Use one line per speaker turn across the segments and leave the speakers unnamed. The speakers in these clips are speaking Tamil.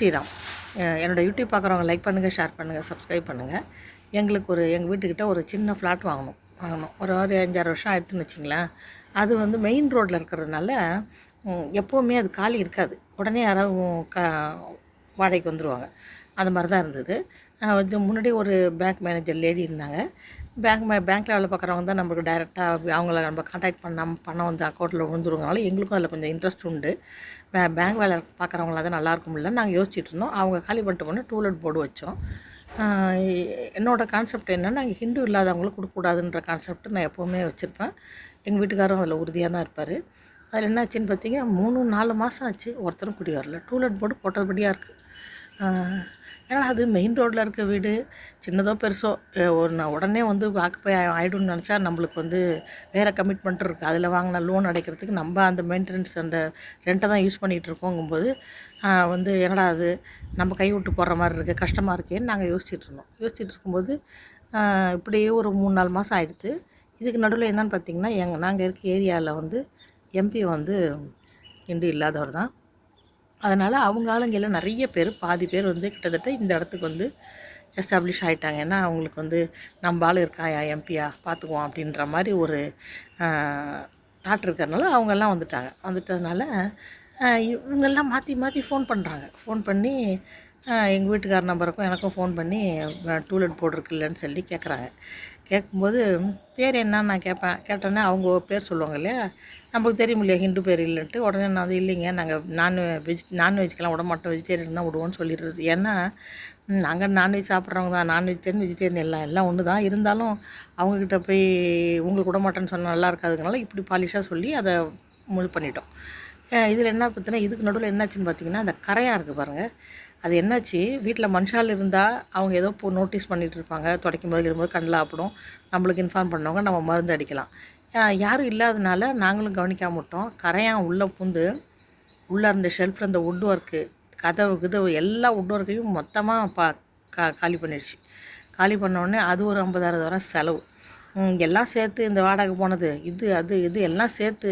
ஸ்ரீராம். என்னோடய என்னோட யூடியூப் பார்க்குறவங்க லைக் பண்ணுங்கள் ஷேர் பண்ணுங்கள் சப்ஸ்கிரைப் பண்ணுங்கள் எங்களுக்கு ஒரு எங்கள் வீட்டுக்கிட்ட ஒரு சின்ன ஃப்ளாட் வாங்கணும். வாங்கணும். ஒரு ஒரு அஞ்சாறு வருஷம் ஆயிடுச்சுன்னு வச்சிங்களேன். அது வந்து மெயின் ரோட்டில் இருக்கிறதுனால எப்போவுமே அது காலி இருக்காது. உடனே யாராவது க வாடகைக்கு வந்துடுவாங்க அந்த மாதிரி தான் இருந்தது வந்து முன்னாடி ஒரு பேங்க் மேனேஜர் லேடி இருந்தாங்க. பேங்க் மே பேங்க்கில் வேலை பார்க்குறவங்க தான் நம்மளுக்கு டைரெக்டாக அவங்கள நம்ம கான்டாக்ட் பண்ணாமல் பணம் வந்து அக்கௌண்ட்டில் விழுந்துருவனால எங்களுக்கும் அதில் கொஞ்சம் இன்ட்ரெஸ்ட் உண்டு. பே பேங்க் வேலை பார்க்குறவங்களா தான் நல்லா இருக்கும்ல நாங்கள் யோசிச்சுட்டு இருந்தோம். அவங்க காலி பண்ணிட்டு போனால் டூலெட் போர்டு வச்சோம். என்னோடய கான்செப்ட் என்னென்னா நாங்கள் ஹிந்து இல்லாதவங்களுக்கு கொடுக்கக்கூடாதுன்ற கான்செப்ட் நான் எப்போவுமே வச்சுருப்பேன். எங்கள் வீட்டுக்காரரும் அதில் உறுதியாக தான் இருப்பார். அதில் என்னாச்சுன்னு பார்த்தீங்கன்னா மூணு நாலு மாதம் ஆச்சு ஒருத்தரும் குடி வரல. டூலெட் போர்டு போட்டபடியாக இருக்குது ஏன்னா அது? மெயின் ரோட்டில் இருக்க வீடு. சின்னதோ பெருசோ. ஒரு நான் உடனே வந்து ஆக்குப்பை ஆகிடும்னு நினச்சா நம்மளுக்கு வந்து வேறு கமிட்மெண்ட் இருக்குது அதில் வாங்கின லோன் அடைக்கிறதுக்கு நம்ம அந்த மெயின்டெனன்ஸ் அந்த ரெண்ட்டை தான் யூஸ் பண்ணிகிட்டு இருக்கோங்கும்போது வந்து என்னடா அது? நம்ம கை விட்டு போடுற மாதிரி இருக்குது கஷ்டமாக இருக்கேன்னு நாங்கள் யோசிச்சுட்டு இருந்தோம். யோசிச்சுட்டு இருக்கும்போது இப்படியே ஒரு மூணு நாலு மாதம் ஆகிடுது இதுக்கு நடுவில் என்னென்னு பார்த்தீங்கன்னா எங்கள் நாங்கள் இருக்க ஏரியாவில் வந்து எம்பி வந்து இண்டு இல்லாதவர் தான். அதனால் அவங்க ஆளுங்கெಲ್ಲ நிறைய பேர் பாதி பேர் வந்து கிட்டத்தட்ட இந்த இடத்துக்கு வந்து எஸ்டாப்ளிஷ் ஆகிட்டாங்க ஏன்னா அவங்களுக்கு வந்து நம்ம ஆள் இருக்காயா எம்பியா பார்த்துக்குவோம் அப்படின்ற மாதிரி ஒரு தாட் இருக்கிறதுனால அவங்கெல்லாம் வந்துட்டாங்க. வந்துட்டதுனால இவங்கெல்லாம் மாற்றி மாற்றி ஃபோன் பண்ணுறாங்க ஃபோன் பண்ணி எங்கள் வீட்டுக்கார நம்பருக்கும் எனக்கும் ஃபோன் பண்ணி டூலெட் போட்டிருக்குல்லன்னு சொல்லி கேட்குறாங்க கேட்கும்போது பேர் என்னன்னு நான் கேட்பேன் கேட்டோன்னே அவங்க பேர் சொல்லுவாங்க இல்லையா? நம்மளுக்கு தெரியும் இல்லையா? ஹிந்து பேர் இல்லைன்ட்டு. உடனே நான் வந்து இல்லைங்க. நாங்கள் நான் வெஜ் நான்வெஜ்க்கெலாம் விட மாட்டோம். வெஜிடேரியன் தான் விடுவோம்னு சொல்லிடுறது. ஏன்னா நாங்கள் நான்வெஜ் சாப்பிட்றவங்க தான். நான்வெஜிடேரியன் வெஜிடேரியன் எல்லாம் எல்லாம் ஒன்று தான். இருந்தாலும் அவங்கக்கிட்ட போய் உங்களுக்கு விட மாட்டேன்னு சொன்னால் நல்லா இருக்காதுனால இப்படி பாலிஷாக சொல்லி அதை முழு பண்ணிட்டோம். இதில் என்ன பார்த்தீங்கன்னா இதுக்கு நடுவில் என்னாச்சுன்னு பார்த்தீங்கன்னா அந்த கரையாக இருக்குது பாருங்கள் அது என்னாச்சு? வீட்டில் மனுஷால் இருந்தால் அவங்க ஏதோ போ நோட்டீஸ் பண்ணிகிட்டு இருப்பாங்க. துடைக்கும் போது இருக்கும்போது கண்ணில் ஆப்பிடும். நம்மளுக்கு இன்ஃபார்ம் பண்ணவங்க நம்ம மருந்து அடிக்கலாம். யாரும் இல்லாதனால நாங்களும் கவனிக்காம விட்டோம். கரையான் உள்ளே பூந்து உள்ளே இருந்த ஷெல்ஃபில் இந்த வுட் ஒர்க்கு கதவு கிதவு எல்லா வுட் ஒர்க்கையும் மொத்தமாக பா கா காலி பண்ணிடுச்சு காலி பண்ண உடனே அது ஒரு ஐம்பதாயிரம் செலவு. எல்லாம் சேர்த்து இந்த வாடகை போனது இது அது இது எல்லாம் சேர்த்து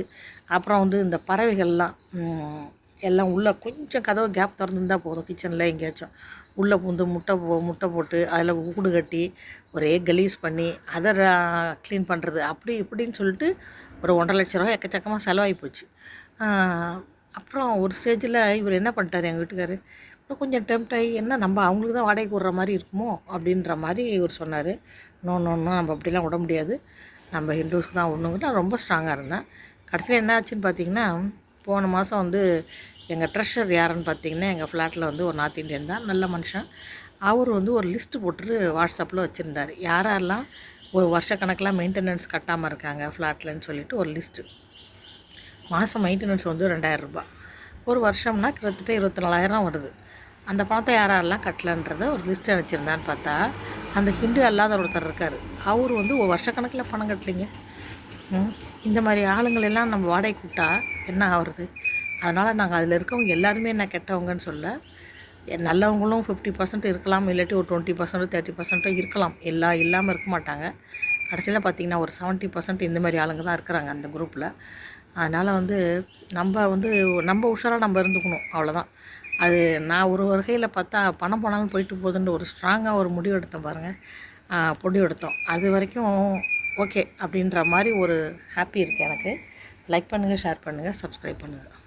அப்புறம் வந்து இந்த பறவைகள்லாம் எல்லாம் உள்ளே கொஞ்சம் கதவு கேப் திறந்துருந்தா போதும். கிச்சனில் எங்கேயாச்சும் உள்ளே பூந்து முட்டை போ முட்டை போட்டு அதில் கூடு கட்டி ஒரே கலீஸ் பண்ணி அதை க்ளீன் பண்ணுறது அப்படி இப்படின்னு சொல்லிட்டு ஒரு ஒன்றரை லட்ச ரூபா எக்கச்சக்கமாக செலவாகி போச்சு. அப்புறம் ஒரு ஸ்டேஜில் இவர் என்ன பண்ணிட்டார் எங்கள் வீட்டுக்காரு? இப்போ கொஞ்சம் டெம்ட் ஆகி என்ன நம்ம அவங்களுக்கு தான் வாடகைக்கு விடுற மாதிரி இருக்குமோ அப்படின்ற மாதிரி இவர் சொன்னார். நோ நோ நம்ம அப்படிலாம் விட முடியாது. நம்ம ஹிந்துஸ்க்கு தான் விடணுங்கிட்டு ரொம்ப ஸ்ட்ராங்காக இருந்தேன். கடைசியில் என்ன ஆச்சுன்னு பார்த்தீங்கன்னா போன மாதம் வந்து எங்கள் ட்ரெஷர் யாருன்னு பார்த்தீங்கன்னா எங்கள் ஃப்ளாட்டில் வந்து ஒரு நார்த் இந்தியன் தான் நல்ல மனுஷன். அவர் வந்து ஒரு லிஸ்ட்டு போட்டு வாட்ஸ்அப்பில் வச்சுருந்தார். யாரெல்லாம் ஒரு வருஷக்கணக்கில் மெயின்டெனன்ஸ் கட்டாமல் இருக்காங்க ஃப்ளாட்லன்னு சொல்லிட்டு ஒரு லிஸ்ட்டு மாதம் மெயின்டெனன்ஸ் வந்து ரெண்டாயிரம் ரூபாய். ஒரு வருஷம்னா கிட்டத்தட்ட இருபத்தி நாலாயிரம் வருது. அந்த பணத்தை யாரெல்லாம் கட்டலன்றத ஒரு லிஸ்ட்டு அனுப்பிச்சிருந்தான்னு பார்த்தா அந்த ஹிண்டு அல்லாத ஒருத்தர் இருக்கார். அவர் வந்து ஒரு வருஷக்கணக்கில் பணம் கட்டலைங்க. இந்த மாதிரி ஆளுங்களெல்லாம் நம்ம வாடகை கூப்பிட்டா என்ன ஆகுறது அதனால் நாங்கள் அதில் இருக்கவங்க எல்லாருமே என்ன கெட்டவங்கன்னு சொல்ல நல்லவங்களும் ஃபிஃப்டி பர்சன்ட் இருக்கலாம் இல்லாட்டி ஒரு டுவெண்ட்டி பர்சன்ட் தேர்ட்டி பர்சன்ட்டோ இருக்கலாம். எல்லாம் இல்லாமல் இருக்க மாட்டாங்க. கடைசியில் பார்த்தீங்கன்னா ஒரு செவன்ட்டி பர்சன்ட் இந்த மாதிரி ஆளுங்க தான் இருக்கிறாங்க அந்த குரூப்பில் அதனால் வந்து நம்ம வந்து நம்ம உஷாராக நம்ம இருந்துக்கணும். அவ்வளோதான் அது நான் ஒரு வகையில் பார்த்தா பணம் போனாலும் போயிட்டு போகுதுன்ற ஒரு ஸ்ட்ராங்காக ஒரு முடிவு எடுத்தேன் பாருங்கள் முடிவு எடுத்தோம். அது வரைக்கும் ஓகே அப்படின்ற மாதிரி ஒரு ஹாப்பி இருக்குது எனக்கு. லைக் பண்ணுங்கள் ஷேர் பண்ணுங்கள் சப்ஸ்கிரைப் பண்ணுங்கள்